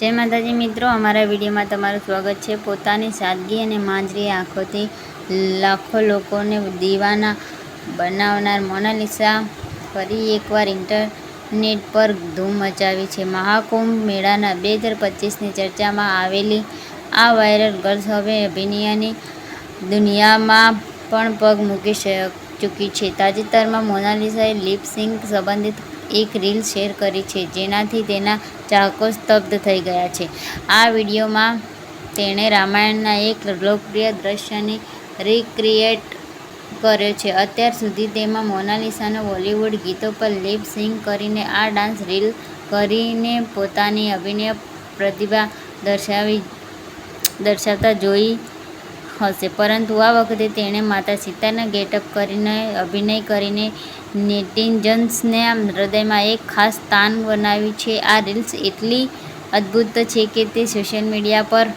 જય માતાજી મિત્રો, અમારા વિડીયોમાં તમારું સ્વાગત છે. પોતાની સાદગી અને માંજરી આંખોથી લાખો લોકોને દીવાના બનાવનાર મોનાલિસા ફરી એકવાર ઇન્ટરનેટ પર ધૂમ મચાવી છે. મહાકુંભ મેળાના બે હજાર પચીસની ચર્ચામાં આવેલી આ વાયરલ ગર્લ્સ હવે અભિનયની દુનિયામાં પણ પગ મૂકી ચૂકી છે. તાજેતરમાં મોનાલિસાએ લિપ સિંક સંબંધિત એક રીલ શેર કરી છે, જેનાથી તેના ચાહકો સ્તબ્ધ થઈ ગયા છે. આ વિડીયોમાં તેણે રામાયણના એક લોકપ્રિય દ્રશ્યને રિક્રિએટ કર્યો છે. અત્યાર સુધી તેમાં મોનાલિસાનો બોલિવૂડ ગીતો પર લિપ સિંગ કરીને આ ડાન્સ રીલ કરીને પોતાની અભિનય પ્રતિભા દર્શાવી, દર્શાવતા જોઈ હશે. પરંતુ આ વખતે તેણે માતા સીતાના ગેટઅપ કરીને, અભિનય કરીને નેટિઝન્સના હૃદયમાં એક ખાસ સ્થાન બનાવ્યું છે. આ રીલ્સ એટલી અદ્ભુત છે કે તે સોશિયલ મીડિયા પર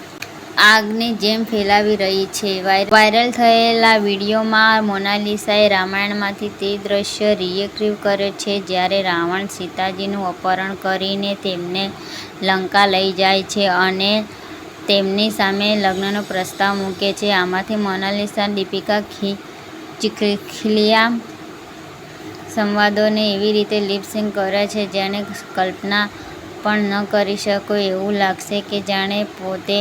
આગને જેમ ફેલાવી રહી છે. વાયરલ થયેલા વિડીયોમાં મોનાલિસાએ રામાયણમાંથી તે દ્રશ્ય રિએક્ટિવ કર્યો છે, જ્યારે રાવણ સીતાજીનું અપહરણ કરીને તેમને લંકા લઈ જાય છે અને તેમની સામે લગ્નનો પ્રસ્તાવ મૂકે છે. આમાંથી મોનાલિસા, દીપિકા ચીખલિયા સંવાદોને એવી રીતે લિપસિંગ કરે છે જેને કલ્પના પણ ન કરી શકો. એવું લાગશે કે જાણે પોતે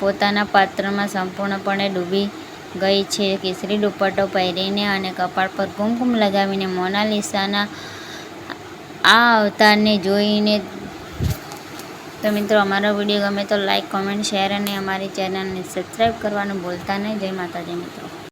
પોતાના પાત્રમાં સંપૂર્ણપણે ડૂબી ગઈ છે. કેસરી દુપટ્ટો પહેરીને અને કપાળ પર કુમકુમ લગાવીને મોનાલિસાના આ અવતારને જોઈને તો મિત્રો, અમારો વીડિયો ગમે તો લાઈક કોમેન્ટ શેર અને અમારી ચેનલને સબસ્ક્રાઈબ કરવાનું ભૂલતા નહીં. જય માતાજી મિત્રો.